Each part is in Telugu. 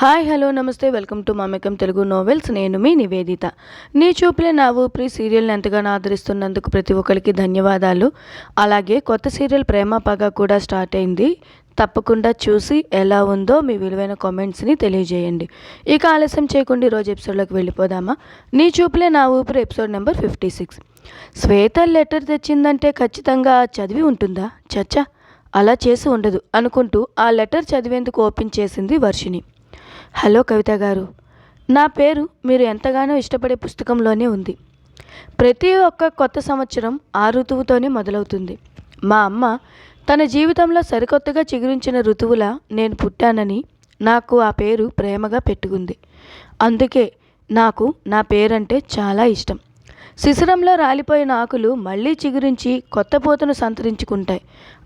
హాయ్ హలో నమస్తే welcome to Mamikam Telugu novels. నేను మీ నివేదిత. నీ చూపులే నా ఊపిరి సీరియల్ని ఎంతగానో ఆదరిస్తున్నందుకు ప్రతి ఒక్కరికి ధన్యవాదాలు. అలాగే కొత్త సీరియల్ ప్రేమ పగ కూడా స్టార్ట్ అయింది. తప్పకుండా చూసి ఎలా ఉందో మీ విలువైన కామెంట్స్ని తెలియజేయండి. ఇక ఆలస్యం చేయకుండా ఈరోజు ఎపిసోడ్లోకి వెళ్ళిపోదామా? నీ చూపులే నా ఊపిరి episode number fifty six. Shweta letter తెచ్చిందంటే ఖచ్చితంగా చదివి ఉంటుందా? చచ్చా అలా చేసి ఉండదు అనుకుంటూ ఆ లెటర్ చదివేందుకు ఓపెన్ చేసింది వర్షిని హలో కవిత గారు. నా పేరు మీరు ఎంతగానో ఇష్టపడే పుస్తకంలోనే ఉంది. ప్రతి ఒక్క కొత్త సంవత్సరం ఆ ఋతువుతోనే మొదలవుతుంది. మా అమ్మ తన జీవితంలో సరికొత్తగా చిగురించిన ఋతువులా నేను పుట్టానని నాకు ఆ పేరు ప్రేమగా పెట్టుకుంది. అందుకే నాకు నా పేరంటే చాలా ఇష్టం. శిశిరంలో రాలిపోయిన ఆకులు మళ్ళీ చిగురించి కొత్త పూతను సంతరించుకుంటాయి.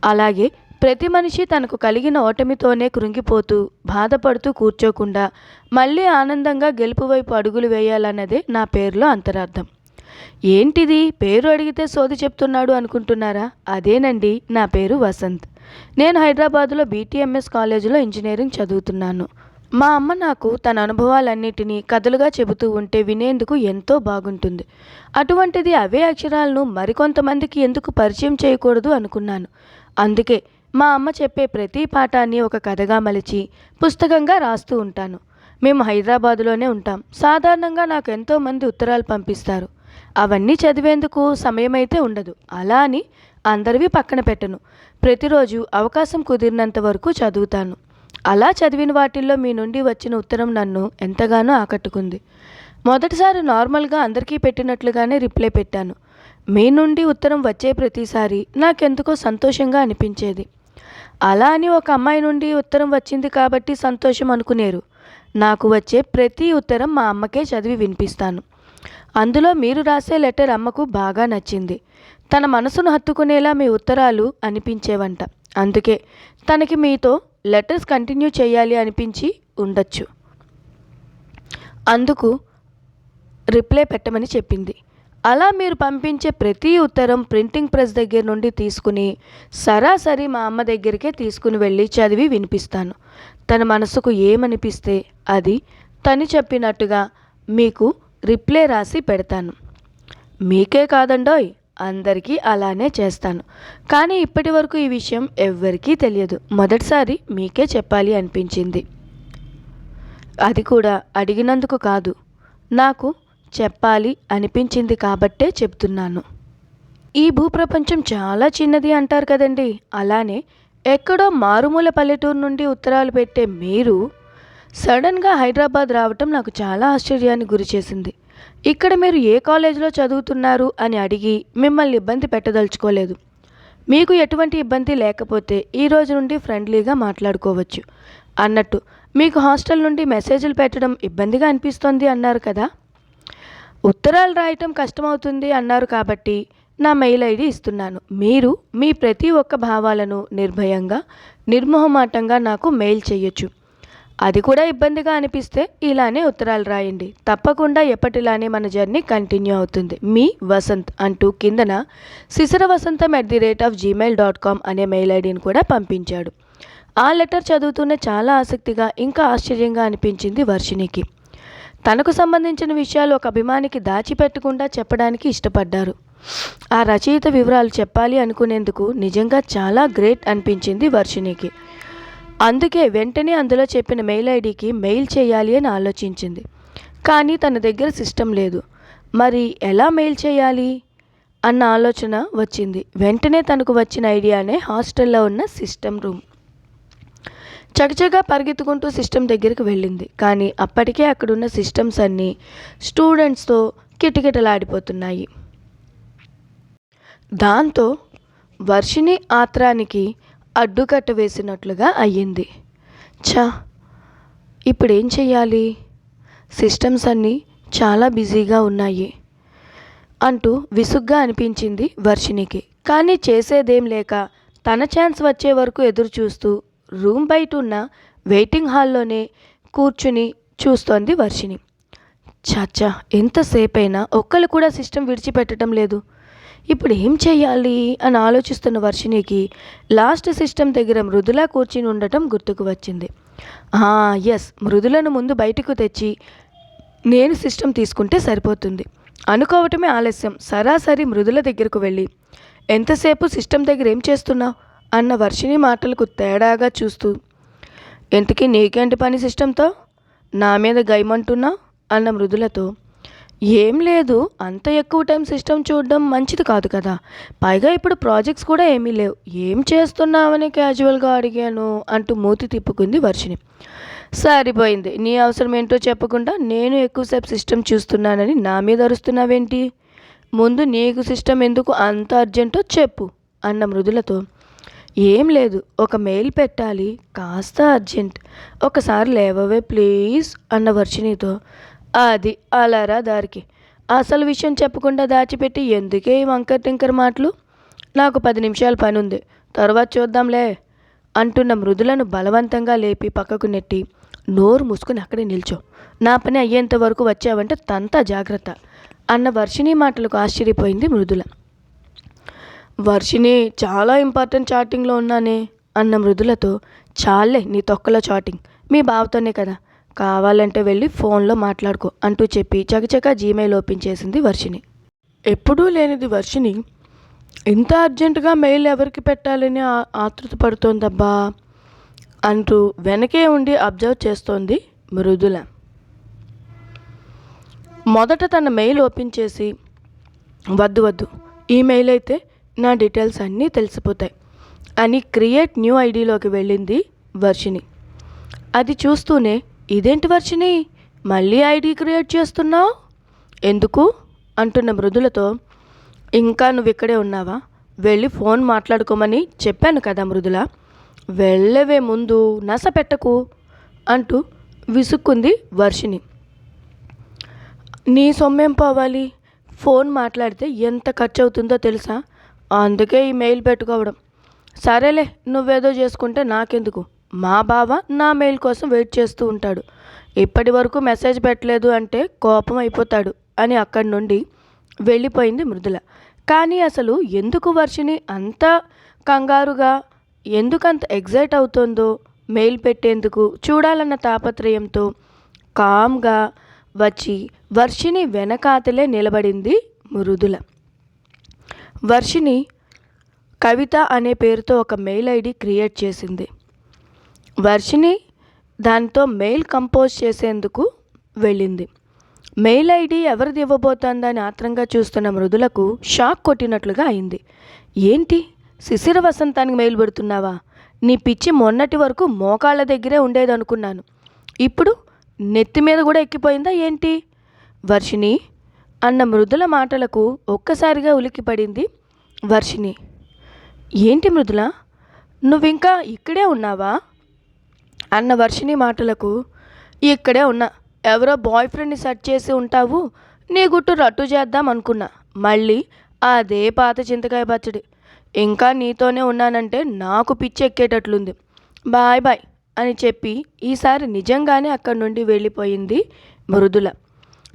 అలాగే ప్రతి మనిషి తనకు కలిగిన ఓటమితోనే కృంగిపోతూ బాధపడుతూ కూర్చోకుండా మళ్ళీ ఆనందంగా గెలుపు వైపు అడుగులు వేయాలన్నదే నా పేరులో అంతరార్థం. ఏంటిది? పేరు అడిగితే సోది చెప్తున్నాడు అనుకుంటున్నారా? అదేనండి నా పేరు వసంత్. నేను హైదరాబాదులో బీటీఎంఎస్ కాలేజీలో ఇంజనీరింగ్ చదువుతున్నాను. మా అమ్మ నాకు తన అనుభవాలన్నిటినీ కథలుగా చెబుతూ ఉంటే వినేందుకు ఎంతో బాగుంటుంది. అటువంటిది అవే అక్షరాలను మరికొంతమందికి ఎందుకు పరిచయం చేయకూడదు అనుకున్నాను. అందుకే మా అమ్మ చెప్పే ప్రతి పాఠాన్ని ఒక కథగా మలిచి పుస్తకంగా రాస్తూ ఉంటాను. మేము హైదరాబాదులోనే ఉంటాం. సాధారణంగా నాకు ఎంతోమంది ఉత్తరాలు పంపిస్తారు. అవన్నీ చదివేందుకు సమయం అయితే ఉండదు. అలా అని అందరివి పక్కన పెట్టను. ప్రతిరోజు అవకాశం కుదిరినంత వరకు చదువుతాను. అలా చదివిన వాటిల్లో మీ నుండి వచ్చిన ఉత్తరం నన్ను ఎంతగానో ఆకట్టుకుంది. మొదటిసారి నార్మల్గా అందరికీ పెట్టినట్లుగానే రిప్లై పెట్టాను. మీ నుండి ఉత్తరం వచ్చే ప్రతిసారి నాకెందుకో సంతోషంగా అనిపించేది. అలా అని ఒక అమ్మాయి నుండి ఉత్తరం వచ్చింది కాబట్టి సంతోషం అనుకునేరు. నాకు వచ్చే ప్రతి ఉత్తరం మా అమ్మకే చదివి వినిపిస్తాను. అందులో మీరు రాసే లెటర్ అమ్మకు బాగా నచ్చింది. తన మనసును హత్తుకునేలా మీ ఉత్తరాలు అనిపించేవంట. అందుకే తనకి మీతో లెటర్స్ కంటిన్యూ చేయాలి అనిపించి ఉండొచ్చు. అందుకు రిప్లై పెట్టమని చెప్పింది. అలా మీరు పంపించే ప్రతి ఉత్తరం ప్రింటింగ్ ప్రెస్ దగ్గర నుండి తీసుకుని సరాసరి మా అమ్మ దగ్గరికే తీసుకుని వెళ్ళి చదివి వినిపిస్తాను. తన మనసుకు ఏమనిపిస్తే అది తను చెప్పినట్టుగా మీకు రిప్లై రాసి పెడతాను. మీకే కాదండోయ్ అందరికీ అలానే చేస్తాను. కానీ ఇప్పటి వరకు ఈ విషయం ఎవ్వరికీ తెలియదు. మొదటిసారి మీకే చెప్పాలి అనిపించింది. అది కూడా అడిగినందుకు కాదు. నాకు చెప్పాలి అనిపించింది కాబట్టే చెప్తున్నాను. ఈ భూప్రపంచం చాలా చిన్నది అంటారు కదండి. అలానే ఎక్కడో మారుమూల పల్లెటూరు నుండి ఉత్తరాలు పెట్టే మీరు సడన్గా హైదరాబాద్ రావటం నాకు చాలా ఆశ్చర్యానికి గురిచేసింది ఇక్కడ మీరు ఏ కాలేజీలో చదువుతున్నారు అని అడిగి మిమ్మల్ని ఇబ్బంది పెట్టదలుచుకోలేదు. మీకు ఎటువంటి ఇబ్బంది లేకపోతే ఈ రోజు నుండి ఫ్రెండ్లీగా మాట్లాడుకోవచ్చు. అన్నట్టు మీకు హాస్టల్ నుండి మెసేజ్లు పెట్టడం ఇబ్బందిగా అనిపిస్తోంది అన్నారు కదా. ఉత్తరాలు రాయటం కష్టమవుతుంది అన్నారు కాబట్టి నా మెయిల్ ఐడి ఇస్తున్నాను. మీరు మీ ప్రతి ఒక్క భావాలను నిర్భయంగా నిర్మోహమాటంగా నాకు మెయిల్ చేయొచ్చు. అది కూడా ఇబ్బందిగా అనిపిస్తే ఇలానే ఉత్తరాలు రాయండి. తప్పకుండా ఎప్పటిలానే మన జర్నీ కంటిన్యూ అవుతుంది. మీ వసంత్ అంటూ కిందన Shishira Vasantham at the rate of Gmail dot com అనే మెయిల్ ఐడిని కూడా పంపించాడు. ఆ లెటర్ చదువుతూనే చాలా ఆసక్తిగా ఇంకా ఆశ్చర్యంగా అనిపించింది వర్షినికి తనకు సంబంధించిన విషయాలు ఒక అభిమానికి దాచిపెట్టకుండా చెప్పడానికి ఇష్టపడ్డారు. ఆ రచయిత వివరాలు చెప్పాలి అనుకునేందుకు నిజంగా చాలా గ్రేట్ అనిపించింది వర్షినికి అందుకే వెంటనే అందులో చెప్పిన మెయిల్ ఐడికి మెయిల్ చేయాలి అని ఆలోచించింది. కానీ తన దగ్గర సిస్టమ్ లేదు. మరి ఎలా మెయిల్ చేయాలి? అన్న ఆలోచన వచ్చింది. వెంటనే తనకు వచ్చిన ఐడియానే హాస్టల్లో ఉన్న సిస్టమ్ రూమ్. చకచగా పరిగెత్తుకుంటూ సిస్టమ్ దగ్గరికి వెళ్ళింది. కానీ అప్పటికే అక్కడున్న సిస్టమ్స్ అన్నీ స్టూడెంట్స్తో కిటకిటలాడిపోతున్నాయి. దాంతో వర్షిని ఆత్రానికి అడ్డుకట్ట వేసినట్లుగా అయ్యింది. ఛా! ఇప్పుడేం చెయ్యాలి? సిస్టమ్స్ అన్నీ చాలా బిజీగా ఉన్నాయి అంటూ విసుగ్గా అనిపించింది వర్షినికి కానీ చేసేదేం లేక తన ఛాన్స్ వచ్చే వరకు ఎదురు చూస్తూ రూమ్ బయట ఉన్న వెయిటింగ్ హాల్లోనే కూర్చుని చూస్తోంది వర్షిని చాచా ఎంతసేపైనా ఒక్కళ్ళు కూడా సిస్టమ్ విడిచిపెట్టడం లేదు. ఇప్పుడు ఏం చేయాలి అని ఆలోచిస్తున్న వర్షినికి లాస్ట్ సిస్టమ్ దగ్గర మృదులా కూర్చుని ఉండటం గుర్తుకు వచ్చింది. ఎస్ మృదులను ముందు బయటకు తెచ్చి నేను సిస్టమ్ తీసుకుంటే సరిపోతుంది. అనుకోవటమే ఆలస్యం. సరాసరి మృదుల దగ్గరకు వెళ్ళి ఎంతసేపు సిస్టమ్ దగ్గర ఏం చేస్తున్నావు? అన్న వర్షిని మాటలకు తేడాగా చూస్తూ ఎంతకీ నీకేంటి పని సిస్టంతో? నా మీద గైమంటున్నా? అన్న మృదులతో ఏం లేదు అంత ఎక్కువ టైం సిస్టమ్ చూడడం మంచిది కాదు కదా. పైగా ఇప్పుడు ప్రాజెక్ట్స్ కూడా ఏమీ లేవు. ఏం చేస్తున్నావని క్యాజువల్గా అడిగాను అంటూ మూతి తిప్పుకుంది వర్షిని సరిపోయింది. నీ అవసరం ఏంటో చెప్పకుండా నేను ఎక్కువసేపు సిస్టమ్ చూస్తున్నానని నా మీద అరుస్తున్నావేంటి? ముందు నీకు సిస్టమ్ ఎందుకు అంత అర్జెంటో చెప్పు అన్న మృదులతో ఏం లేదు. ఒక మెయిల్ పెట్టాలి. కాస్త అర్జెంట్. ఒకసారి లేవవే ప్లీజ్ అన్న వర్షినితో అది అలారా దారికి. అసలు విషయం చెప్పకుండా దాచిపెట్టి ఎందుకే ఈ వంకర్ టింకర్ మాటలు? నాకు పది నిమిషాల పని ఉంది తర్వాత చూద్దాంలే అంటున్న మృదులను బలవంతంగా లేపి పక్కకు నెట్టి నోరు మూసుకుని అక్కడే నిల్చో. నా పని అయ్యేంత వరకు వచ్చావంటే తంతా జాగ్రత్త అన్న వర్షిణి మాటలకు ఆశ్చర్యపోయింది మృదుల. వర్షిని చాలా ఇంపార్టెంట్ చాటింగ్లో ఉన్నానే అన్న మృదులతో చాలే నీ తొక్కల చాటింగ్ మీ బావతోనే కదా. కావాలంటే వెళ్ళి ఫోన్లో మాట్లాడుకో అంటూ చెప్పి చకచక జీమెయిల్ ఓపెన్ చేసింది వర్షిని ఎప్పుడూ లేనిది వర్షిని ఇంత అర్జెంటుగా మెయిల్ ఎవరికి పెట్టాలని ఆతృత పడుతోందబ్బా? అంటూ వెనకే ఉండి అబ్జర్వ్ చేస్తోంది మృదుల. మొదట తన మెయిల్ ఓపెన్ చేసి వద్దు వద్దు. ఈ మెయిల్ అయితే నా డీటెయిల్స్ అన్నీ తెలిసిపోతాయి. అని క్రియేట్ న్యూ ఐడిలోకి వెళ్ళింది వర్షిని అది చూస్తూనే ఇదేంటి వర్షిని మళ్ళీ ఐడి క్రియేట్ చేస్తున్నావు? ఎందుకు? అంటున్న మృదులతో ఇంకా నువ్వు ఇక్కడే ఉన్నావా? వెళ్ళి ఫోన్ మాట్లాడుకోమని చెప్పాను కదా మృదుల. వెళ్ళవే ముందు నస పెట్టకు అంటూ విసుక్కుంది వర్షిని నీ సొమ్మేం పోవాలి? ఫోన్ మాట్లాడితే ఎంత ఖర్చు అవుతుందో తెలుసా? అందుకే ఈ మెయిల్ పెట్టుకోవడం. సరేలే నువ్వేదో చేసుకుంటే నాకెందుకు? మా బావ నా మెయిల్ కోసం వెయిట్ చేస్తూ ఉంటాడు. ఇప్పటి వరకు మెసేజ్ పెట్టలేదు అంటే కోపం అయిపోతాడు అని అక్కడి నుండి వెళ్ళిపోయింది మృదుల. కానీ అసలు ఎందుకు వర్షిని అంత కంగారుగా ఎందుకంత ఎగ్జైట్ అవుతుందో మెయిల్ పెట్టేందుకు చూడాలన్న తాపత్రయంతో కామ్గా వచ్చి వర్షిని వెనకాతలే నిలబడింది మృదుల. వర్షిని కవిత అనే పేరుతో ఒక మెయిల్ ఐడి క్రియేట్ చేసింది. వర్షిని దాంతో మెయిల్ కంపోజ్ చేసేందుకు వెళ్ళింది. మెయిల్ ఐడి ఎవరిది ఇవ్వబోతోందని ఆత్రంగా చూస్తున్న మృదులకు షాక్ కొట్టినట్లుగా అయింది. ఏంటి? శిశిర వసంతానికి మెయిల్ పెడుతున్నావా? నీ పిచ్చి మొన్నటి వరకు మోకాళ్ళ దగ్గరే ఉండేదనుకున్నాను. ఇప్పుడు నెత్తి మీద కూడా ఎక్కిపోయిందా ఏంటి? వర్షిని అన్న మృదుల మాటలకు ఒక్కసారిగా ఉలిక్కిపడింది వర్షిణి. ఏంటి మృదుల? నువ్వింకా ఇక్కడే ఉన్నావా? అన్న వర్షిణి మాటలకు ఇక్కడే ఉన్నా. ఎవరో బాయ్ ఫ్రెండ్ని సెట్ చేసి ఉంటావు? నీ గుట్టు రట్టు చేద్దాం అనుకున్నా. మళ్ళీ అదే పాత చింతకాయ పచ్చడి. ఇంకా నీతోనే ఉన్నానంటే నాకు పిచ్చి ఎక్కేటట్లుంది బాయ్ బాయ్ అని చెప్పి ఈసారి నిజంగానే అక్కడి నుండి వెళ్ళిపోయింది మృదుల.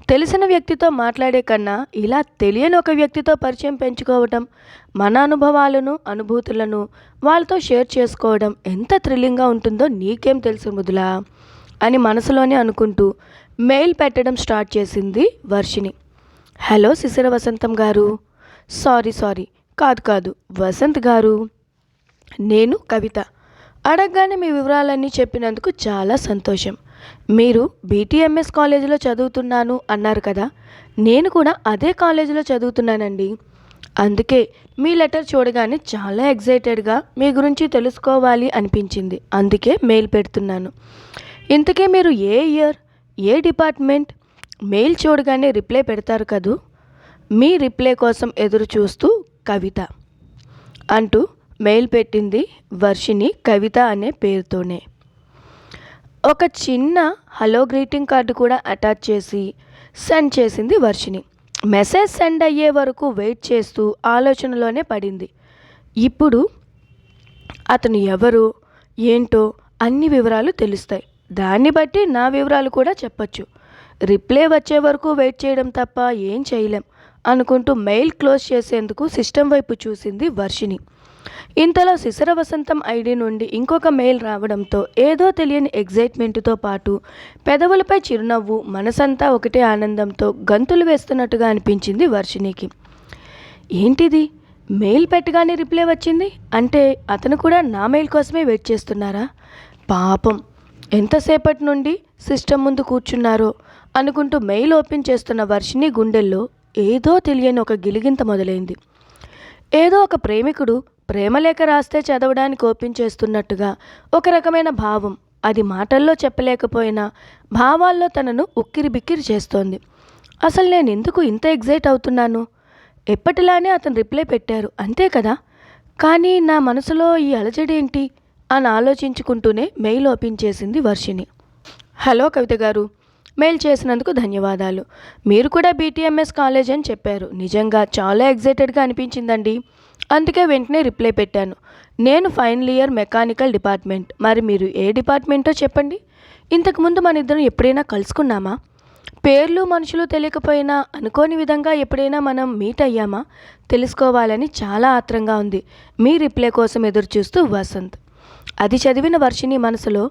తెలిసిన వ్యక్తితో మాట్లాడే కన్నా ఇలా తెలియని ఒక వ్యక్తితో పరిచయం పెంచుకోవటం మన అనుభవాలను అనుభూతులను వాళ్ళతో షేర్ చేసుకోవడం ఎంత థ్రిల్లింగ్గా ఉంటుందో నీకేం తెలుసు మృదులా అని మనసులోనే అనుకుంటూ మెయిల్ పెట్టడం స్టార్ట్ చేసింది వర్షిని హలో శిశిర వసంతం గారు. Sorry sorry. కాదు కాదు. వసంత్ గారు. నేను కవిత. అడగగానే మీ వివరాలన్నీ చెప్పినందుకు చాలా సంతోషం. మీరు బీటీఎంఎస్ కాలేజీలో చదువుతున్నాను అన్నారు కదా నేను కూడా అదే కాలేజీలో చదువుతున్నానండి. అందుకే మీ లెటర్ చూడగానే చాలా ఎగ్జైటెడ్గా మీ గురించి తెలుసుకోవాలి అనిపించింది. అందుకే మెయిల్ పెడుతున్నాను. ఇంతకే మీరు ఏ ఇయర్ ఏ డిపార్ట్మెంట్? మెయిల్ చూడగానే రిప్లై పెడతారు కదూ? మీ రిప్లై కోసం ఎదురు చూస్తూ కవిత అంటూ మెయిల్ పెట్టింది వర్షిని కవిత అనే పేరుతోనే. ఒక చిన్న హలో గ్రీటింగ్ కార్డు కూడా అటాచ్ చేసి సెండ్ చేసింది వర్షిని మెసేజ్ సెండ్ అయ్యే వరకు వెయిట్ చేస్తూ ఆలోచనలోనే పడింది. ఇప్పుడు అతను ఎవరు ఏంటో అన్ని వివరాలు తెలుస్తాయి. దాన్ని బట్టి నా వివరాలు కూడా చెప్పచ్చు. రిప్లై వచ్చే వరకు వెయిట్ చేయడం తప్ప ఏం చేయలేం అనుకుంటూ మెయిల్ క్లోజ్ చేసేందుకు సిస్టమ్ వైపు చూసింది వర్షిని ఇంతలో శిశిర వసంతం ఐడి నుండి ఇంకొక మెయిల్ రావడంతో ఏదో తెలియని ఎగ్జైట్మెంట్తో పాటు పెదవులపై చిరునవ్వు మనసంతా ఒకటే ఆనందంతో గంతులు వేస్తున్నట్టుగా అనిపించింది వర్షినికి ఏంటిది? మెయిల్ పెట్టగానే రిప్లై వచ్చింది? అంటే అతను కూడా నా మెయిల్ కోసమే వెయిట్ చేస్తున్నారా? పాపం! ఎంతసేపటి నుండి సిస్టమ్ ముందు కూర్చున్నారో అనుకుంటూ మెయిల్ ఓపెన్ చేస్తున్న వర్షిని గుండెల్లో ఏదో తెలియని ఒక గిలిగింత మొదలైంది. ఏదో ఒక ప్రేమికుడు ప్రేమలేఖ రాస్తే చదవడానికి ఓపెన్ చేస్తున్నట్టుగా ఒక రకమైన భావం. అది మాటల్లో చెప్పలేకపోయినా భావాల్లో తనను ఉక్కిరి బిక్కిరి చేస్తోంది. అసలు నేను ఎందుకు ఇంత ఎగ్జైట్ అవుతున్నాను? ఎప్పటిలానే అతను రిప్లై పెట్టారు అంతే కదా? కానీ నా మనసులో ఈ అలజడి ఏంటి? అని ఆలోచించుకుంటూనే మెయిల్ ఓపెన్ చేసింది వర్షిని హలో కవిత గారు. మెయిల్ చేసినందుకు ధన్యవాదాలు. మీరు కూడా బీటీఎంఎస్ కాలేజ్ అని చెప్పారు. నిజంగా చాలా ఎగ్జైటెడ్గా అనిపించిందండి. అందుకే వెంటనే రిప్లై పెట్టాను. నేను ఫైనల్ ఇయర్ మెకానికల్ డిపార్ట్మెంట్. మరి మీరు ఏ డిపార్ట్మెంటో చెప్పండి. ఇంతకుముందు మన ఇద్దరం ఎప్పుడైనా కలుసుకున్నామా? పేర్లు మనుషులు తెలియకపోయినా అనుకోని విధంగా ఎప్పుడైనా మనం మీట్ అయ్యామా? తెలుసుకోవాలని చాలా ఆత్రంగా ఉంది. మీ రిప్లై కోసం ఎదురు చూస్తూ వసంత్. అది చదివిన వర్షిని మనసులో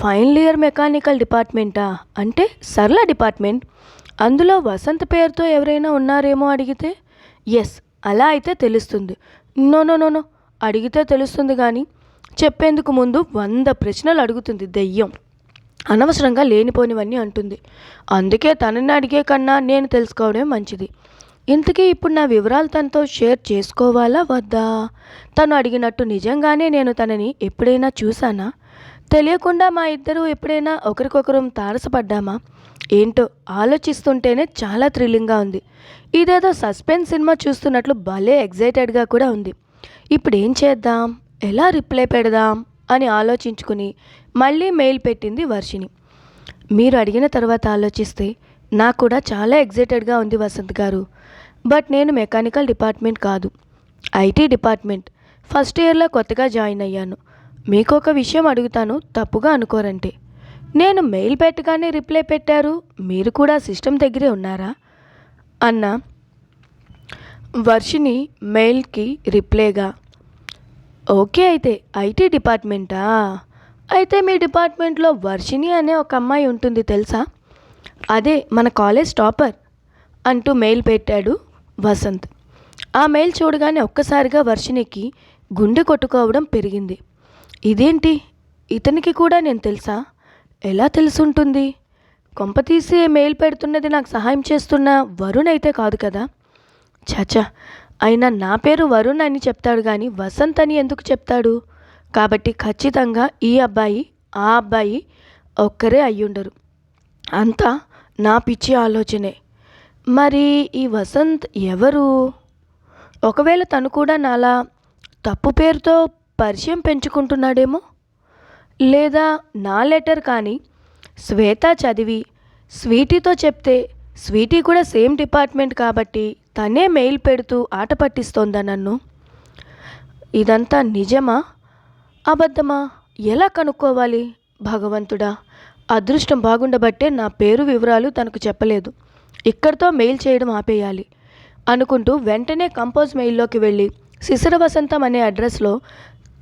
ఫైనల్ ఇయర్ మెకానికల్ డిపార్ట్మెంటా? అంటే సరళ డిపార్ట్మెంట్. అందులో వసంత్ పేరుతో ఎవరైనా ఉన్నారేమో అడిగితే ఎస్ అలా అయితే తెలుస్తుంది. నో నో నో నో అడిగితే తెలుస్తుంది కానీ చెప్పేందుకు ముందు వంద ప్రశ్నలు అడుగుతుంది దెయ్యం. అనవసరంగా లేనిపోనివన్నీ అంటుంది. అందుకే తనని అడిగే కన్నా నేను తెలుసుకోవడమే మంచిది. ఇంతకీ ఇప్పుడు నా వివరాలు తనతో షేర్ చేసుకోవాలా వద్దా? తను అడిగినట్టు నిజంగానే నేను తనని ఎప్పుడైనా చూసానా తెలియకుండా మా ఇద్దరు ఎప్పుడైనా ఒకరికొకరు తారసపడ్డామా? ఏంటో ఆలోచిస్తుంటేనే చాలా థ్రిల్లింగ్గా ఉంది. ఇదేదో సస్పెన్స్ సినిమా చూస్తున్నట్లు భలే ఎగ్జైటెడ్గా కూడా ఉంది. ఇప్పుడు ఏం చేద్దాం? ఎలా రిప్లై పెడదాం? అని ఆలోచించుకుని మళ్ళీ మెయిల్ పెట్టింది వర్షిని మీరు అడిగిన తర్వాత ఆలోచిస్తే నాకు కూడా చాలా ఎగ్జైటెడ్గా ఉంది వసంత్ గారు. బట్ నేను మెకానికల్ డిపార్ట్మెంట్ కాదు. IT department. ఫస్ట్ ఇయర్లో కొత్తగా జాయిన్ అయ్యాను. మీకు ఒక విషయం అడుగుతాను తప్పుగా అనుకోరంటే నేను మెయిల్ పెట్టగానే రిప్లై పెట్టారు మీరు కూడా సిస్టమ్ దగ్గరే ఉన్నారా? అన్న వర్షిని మెయిల్కి రిప్లైగా ఓకే అయితే ఐటీ డిపార్ట్మెంటా? అయితే మీ డిపార్ట్మెంట్లో వర్షిని అనే ఒక అమ్మాయి ఉంటుంది తెలుసా? అదే మన కాలేజ్ టాపర్ అంటూ మెయిల్ పెట్టాడు వసంత్. ఆ మెయిల్ చూడగానే ఒక్కసారిగా వర్షినికి గుండె కొట్టుకోవడం పెరిగింది. ఇదేంటి? ఇతనికి కూడా నేను తెలుసా? ఎలా తెలుసుంటుంది? కొంపతీసి మెయిల్ పెడుతున్నది నాకు సహాయం చేస్తున్న వరుణ్ అయితే కాదు కదా? చచా అయినా నా పేరు వరుణ్ అని చెప్తాడు కానీ వసంత్ అని ఎందుకు చెప్తాడు? కాబట్టి ఖచ్చితంగా ఈ అబ్బాయి ఆ అబ్బాయి ఒక్కరే అయ్యుండరు. అంతా నా పిచ్చి ఆలోచనే. మరి ఈ వసంత్ ఎవరు? ఒకవేళ తను కూడా నాలా తప్పు పేరుతో పరిచయం పెంచుకుంటున్నాడేమో? లేదా నా లెటర్ కానీ శ్వేత చదివి స్వీటీతో చెప్తే స్వీటీ కూడా సేమ్ డిపార్ట్మెంట్ కాబట్టి తనే మెయిల్ పెడుతూ ఆట పట్టిస్తోందా నన్ను? ఇదంతా నిజమా? అబద్ధమా? ఎలా కనుక్కోవాలి? భగవంతుడా అదృష్టం బాగుండబట్టే నా పేరు వివరాలు తనకు చెప్పలేదు. ఇక్కడితో మెయిల్ చేయడం ఆపేయాలి అనుకుంటూ వెంటనే కంపోజ్ మెయిల్లోకి వెళ్ళి శిశిర వసంతం అనే అడ్రస్లో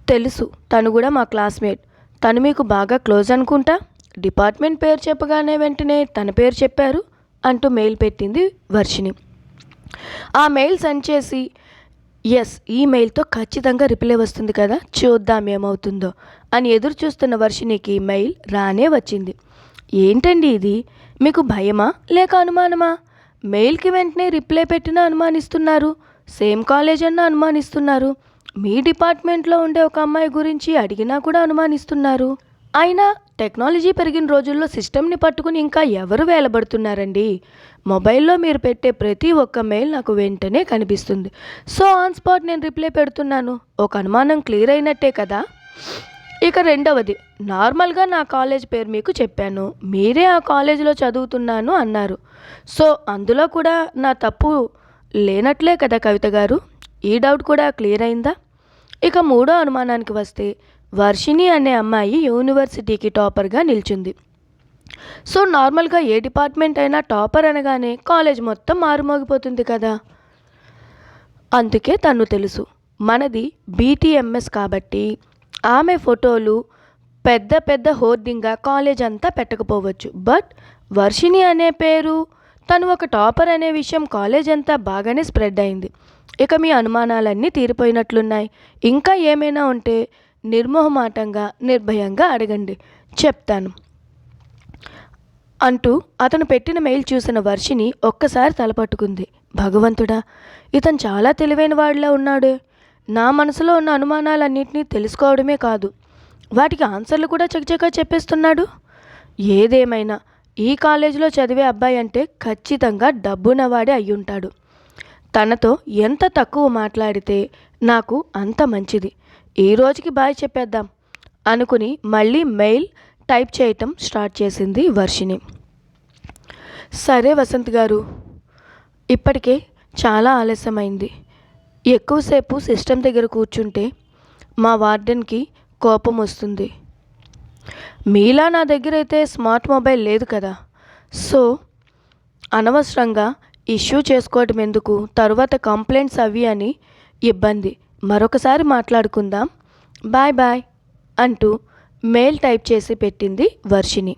తెలుసు. తను కూడా మా క్లాస్మేట్. తను మీకు బాగా క్లోజ్ అనుకుంటా? డిపార్ట్మెంట్ పేరు చెప్పగానే వెంటనే తన పేరు చెప్పారు అంటూ మెయిల్ పెట్టింది వర్షిని ఆ మెయిల్ సెండ్ చేసి ఎస్ ఈ మెయిల్తో ఖచ్చితంగా రిప్లై వస్తుంది కదా? చూద్దాం ఏమవుతుందో అని ఎదురు చూస్తున్న వర్షినికి మెయిల్ రానే వచ్చింది. ఏంటండి ఇది? మీకు భయమా? లేక అనుమానమా? మెయిల్కి వెంటనే రిప్లై పెట్టినా అనుమానిస్తున్నారు? సేమ్ కాలేజ్ అన్న అనుమానిస్తున్నారు? మీ డిపార్ట్మెంట్లో ఉండే ఒక అమ్మాయి గురించి అడిగినా కూడా అనుమానిస్తున్నారు. అయినా టెక్నాలజీ పెరిగిన రోజుల్లో సిస్టమ్ని పట్టుకుని ఇంకా ఎవరు వేలబడుతున్నారండి? మొబైల్లో మీరు పెట్టే ప్రతి ఒక్క మెయిల్ నాకు వెంటనే కనిపిస్తుంది. సో ఆన్ స్పాట్ నేను రిప్లై పెడుతున్నాను. ఒక అనుమానం క్లియర్ అయినట్టే కదా? ఇక రెండవది నార్మల్గా నా కాలేజ్ పేరు మీకు చెప్పాను. మీరే ఆ కాలేజీలో చదువుతున్నాను అన్నారు. సో అందులో కూడా నా తప్పు లేనట్లే కదా కవిత గారు? ఈ డౌట్ కూడా క్లియర్ అయిందా? ఇక మూడో అనుమానానికి వస్తే వర్షిణి అనే అమ్మాయి యూనివర్సిటీకి టాపర్గా నిల్చుంది. సో నార్మల్గా ఏ డిపార్ట్మెంట్ అయినా టాపర్ అనగానే కాలేజ్ మొత్తం మారుమోగిపోతుంది కదా? అందుకే తను తెలుసు. మనది బీటీఎంఎస్ కాబట్టి ఆమె ఫోటోలు పెద్ద పెద్ద హోర్డింగ్గా కాలేజ్ అంతా పెట్టకపోవచ్చు. బట్ వర్షిణి అనే పేరు తను ఒక టాపర్ అనే విషయం కాలేజ్ అంతా బాగానే స్ప్రెడ్ అయింది. ఇక మీ అనుమానాలన్నీ తీరిపోయినట్లున్నాయి. ఇంకా ఏమైనా ఉంటే నిర్మోహమాటంగా నిర్భయంగా అడగండి. చెప్తాను. అంటూ అతను పెట్టిన మెయిల్ చూసిన వర్షిని ఒక్కసారి తలపట్టుకుంది భగవంతుడా ఇతను చాలా తెలివైన వాడిలా ఉన్నాడే. నా మనసులో ఉన్న అనుమానాలన్నింటినీ తెలుసుకోవడమే కాదు. వాటికి ఆన్సర్లు కూడా చకచకా చెప్పేస్తున్నాడు. ఏదేమైనా ఈ కాలేజీలో చదివే అబ్బాయి అంటే ఖచ్చితంగా డబ్బునవాడే అయ్యుంటాడు. తనతో ఎంత తక్కువ మాట్లాడితే నాకు అంత మంచిది. ఈ రోజుకి బాయ్ చెప్పేద్దాం అనుకుని మళ్ళీ మెయిల్ టైప్ చేయటం స్టార్ట్ చేసింది వర్షిని సరే వసంత్ గారు ఇప్పటికే చాలా ఆలస్యమైంది. ఎక్కువసేపు సిస్టమ్ దగ్గర కూర్చుంటే మా వార్డెన్కి కోపం వస్తుంది. మీలా నా దగ్గర అయితే స్మార్ట్ మొబైల్ లేదు కదా. సో అనవసరంగా ఇష్యూ చేసుకోవటం ఎందుకు? తరువాత కంప్లైంట్స్ అవి అని ఇబ్బంది. మరొకసారి మాట్లాడుకుందాం. బాయ్ బాయ్ అంటూ మెయిల్ టైప్ చేసి పెట్టింది వర్షిని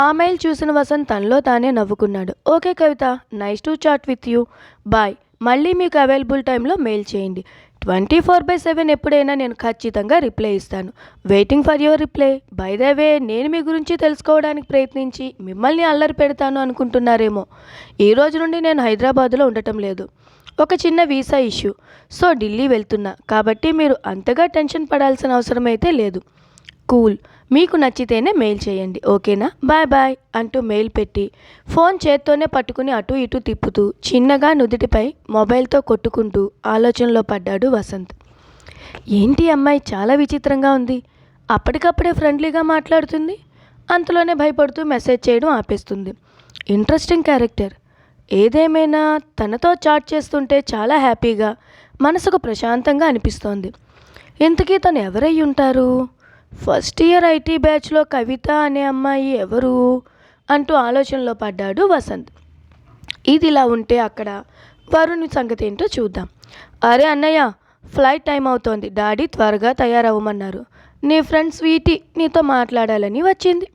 ఆ మెయిల్ చూసిన వసంత్ తనలో తానే నవ్వుకున్నాడు. Okay Kavitha nice to chat with you. Bye. మళ్ళీ మీకు అవైలబుల్ టైంలో మెయిల్ చేయండి. ట్వంటీ ఫోర్ బై సెవెన్ ఎప్పుడైనా నేను ఖచ్చితంగా రిప్లై ఇస్తాను. Waiting for your reply. By the way నేను మీ గురించి తెలుసుకోవడానికి ప్రయత్నించి మిమ్మల్ని అల్లరి పెడతాను అనుకుంటున్నారేమో. ఈ రోజు నుండి నేను హైదరాబాదులో ఉండటం లేదు. ఒక చిన్న వీసా ఇష్యూ. సో ఢిల్లీ వెళ్తున్నా. కాబట్టి మీరు అంతగా టెన్షన్ పడాల్సిన అవసరం అయితే లేదు. కూల్. మీకు నచ్చితేనే మెయిల్ చేయండి ఓకేనా? బాయ్ బాయ్ అంటూ మెయిల్ పెట్టి ఫోన్ చేత్తోనే పట్టుకుని అటు ఇటు తిప్పుతూ చిన్నగా నుదుటిపై మొబైల్తో కొట్టుకుంటూ ఆలోచనలో పడ్డాడు వసంత్. ఏంటి అమ్మాయి చాలా విచిత్రంగా ఉంది? అప్పటికప్పుడే ఫ్రెండ్లీగా మాట్లాడుతుంది? అంతలోనే భయపడుతూ మెసేజ్ చేయడం ఆపేస్తుంది. Interesting character. ఏదేమైనా తనతో చాట్ చేస్తుంటే చాలా హ్యాపీగా మనసుకు ప్రశాంతంగా అనిపిస్తోంది. ఇంతకీ తను ఎవరై ఉంటారు? ఫస్ట్ ఇయర్ ఐటీ బ్యాచ్లో కవిత అనే అమ్మాయి ఎవరు అంటూ ఆలోచనలో పడ్డాడు వసంత్. ఇది ఇలా ఉంటే అక్కడ వరుణ్ సంగతి ఏంటో చూద్దాం. అరే అన్నయ్య ఫ్లైట్ టైం అవుతోంది. డాడీ త్వరగా తయారవ్వమన్నారు. నీ ఫ్రెండ్ స్వీటీ నీతో మాట్లాడాలని వచ్చింది.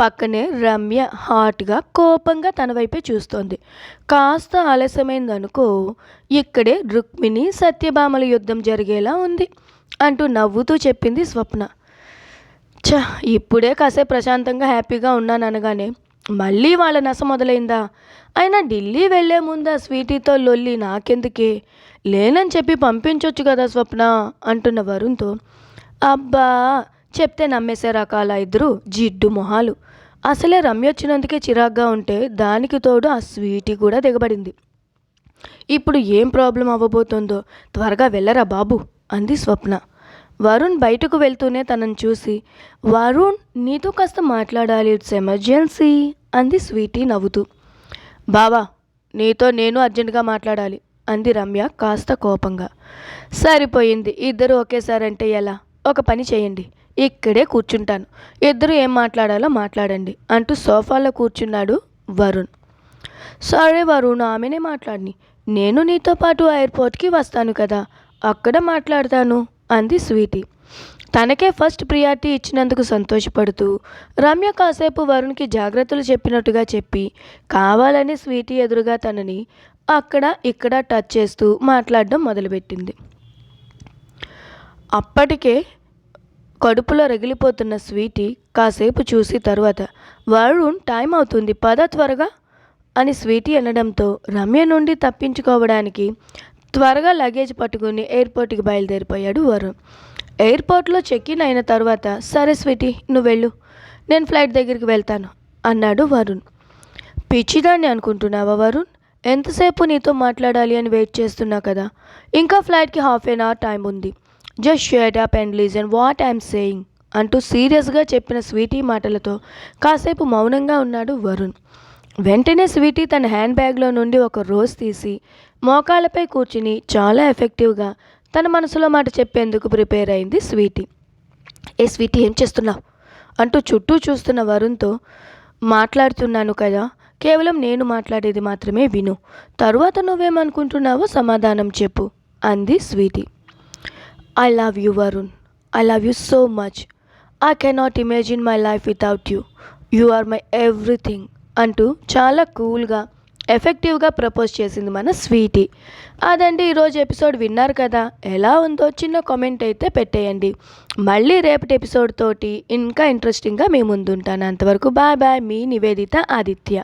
పక్కనే రమ్య హాట్గా కోపంగా తన వైపే చూస్తోంది. కాస్త ఆలస్యమైందనుకో ఇక్కడే రుక్మిణి సత్యభామల యుద్ధం జరిగేలా ఉంది అంటూ నవ్వుతూ చెప్పింది స్వప్న. ఛ ఇప్పుడే కాసేపు ప్రశాంతంగా హ్యాపీగా ఉన్నాను అనగానే మళ్ళీ వాళ్ళ నస మొదలైందా? అయినా ఢిల్లీ వెళ్ళే ముందా స్వీటీతో లొల్లి నాకెందుకే? లేనని చెప్పి పంపించొచ్చు కదా స్వప్న అంటున్న వరుణ్తో. అబ్బా చెప్తే నమ్మేసే రకాల ఇద్దరు జిడ్డు మొహాలు. అసలే రమ్య వచ్చినందుకే చిరాగ్గా ఉంటే దానికి తోడు ఆ స్వీటీ కూడా దిగబడింది. ఇప్పుడు ఏం ప్రాబ్లం అవ్వబోతుందో త్వరగా వెళ్ళరా బాబు అంది స్వప్న. వరుణ్ బయటకు వెళ్తూనే తనను చూసి వరుణ్ నీతో కాస్త మాట్లాడాలి ఇట్స్ ఎమర్జెన్సీ అంది స్వీటీ నవ్వుతూ. బావా నీతో నేను అర్జెంటుగా మాట్లాడాలి అంది రమ్య కాస్త కోపంగా. సరిపోయింది ఇద్దరు ఒకేసారి అంటే ఎలా? ఒక పని చేయండి ఇక్కడే కూర్చుంటాను. ఇద్దరు ఏం మాట్లాడాలో మాట్లాడండి అంటూ సోఫాలో కూర్చున్నాడు వరుణ్. సరే వరుణ్ ఆమెనే మాట్లాడిని. నేను నీతో పాటు ఎయిర్పోర్ట్కి వస్తాను కదా అక్కడ మాట్లాడతాను అంది స్వీటీ. తనకే ఫస్ట్ ప్రియారిటీ ఇచ్చినందుకు సంతోషపడుతూ రమ్య కాసేపు వరుణ్కి జాగ్రత్తలు చెప్పినట్టుగా చెప్పి కావాలని స్వీటీ ఎదురుగా తనని అక్కడ ఇక్కడ టచ్ చేస్తూ మాట్లాడడం మొదలుపెట్టింది. అప్పటికే కడుపులో రగిలిపోతున్న స్వీటీ కాసేపు చూసి తరువాత వరుణ్ టైం అవుతుంది పద త్వరగా అని స్వీటీ అనడంతో రమ్య నుండి తప్పించుకోవడానికి త్వరగా లగేజ్ పట్టుకుని ఎయిర్పోర్ట్కి బయలుదేరిపోయాడు వరుణ్. ఎయిర్పోర్ట్లో చెక్ ఇన్ అయిన తర్వాత సరే స్వీటీ నువ్వు వెళ్ళు. నేను ఫ్లైట్ దగ్గరికి వెళ్తాను అన్నాడు వరుణ్. పిచ్చిదాన్ని అనుకుంటున్నావా వరుణ్? ఎంతసేపు నీతో మాట్లాడాలి అని వెయిట్ చేస్తున్నా కదా. ఇంకా ఫ్లైట్కి హాఫ్ ఎన్ అవర్ టైం ఉంది. Just shut up and listen what I'm saying అంటూ సీరియస్గా చెప్పిన స్వీటీ మాటలతో కాసేపు మౌనంగా ఉన్నాడు వరుణ్. వెంటనే స్వీటీ తన హ్యాండ్ బ్యాగ్లో నుండి ఒక రోజ్ తీసి మోకాళ్ళపై కూర్చుని చాలా ఎఫెక్టివ్గా తన మనసులో మాట చెప్పేందుకు ప్రిపేర్ అయింది స్వీటీ. ఏ స్వీటీ ఏం చేస్తున్నావు? అంటూ చుట్టూ చూస్తున్న వరుణ్తో మాట్లాడుతున్నాను కదా కేవలం నేను మాట్లాడేది మాత్రమే విను. తరువాత నువ్వేమనుకుంటున్నావో సమాధానం చెప్పు అంది Sweety. I love you Varun. I love you so much. I cannot imagine my life without you. You are my everything అంటూ చాలా కూల్గా ఎఫెక్టివ్గా ప్రపోజ్ చేసింది మన స్వీటీ. అదండి ఈరోజు ఎపిసోడ్ విన్నారు కదా. ఎలా ఉందో చిన్న కామెంట్ అయితే పెట్టేయండి. మళ్ళీ రేపటి ఎపిసోడ్ తోటి ఇంకా ఇంట్రెస్టింగ్గా మీ ముందుంటాను. అంతవరకు బాయ్ బాయ్ మీ నివేదిత ఆదిత్య.